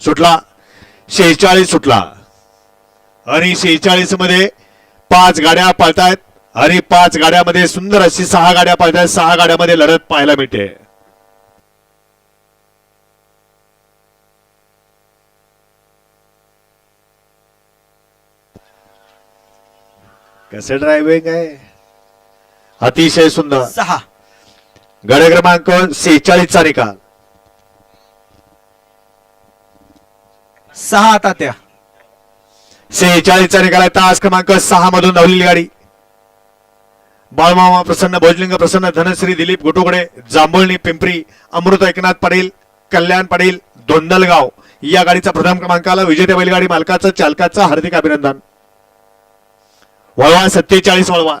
सुटला. शेहेचाळीस सुटला. आणि शेहेचाळीसमध्ये पाच गाड्या पळतायत. आणि पाच गाड्यामध्ये सुंदर अशी सहा गाड्या पळतायत. सहा गाड्यामध्ये लढत पाहायला मिळते. कसं ड्रायव्हिंग आहे? अतिशय सुंदर. सहा. गड क्रमांक सेहेचाळीसचा निकाल. सहा तात्या. सेहेचाळीसचा निकाल तास क्रमांक सहा मधून धावलेली गाडी. बाळमामा प्रसन्न भोजलिंग प्रसन्न धनश्री दिलीप गोटुकडे जांभळणी पिंपरी अमृत एकनाथ पाटील कल्याण पाटील धोंदलगाव या गाडीचा प्रथम क्रमांकाला विजेते बैलगाडी मालकाचं चालकाचं हार्दिक अभिनंदन. वळवा सत्तेचाळीस वळवा.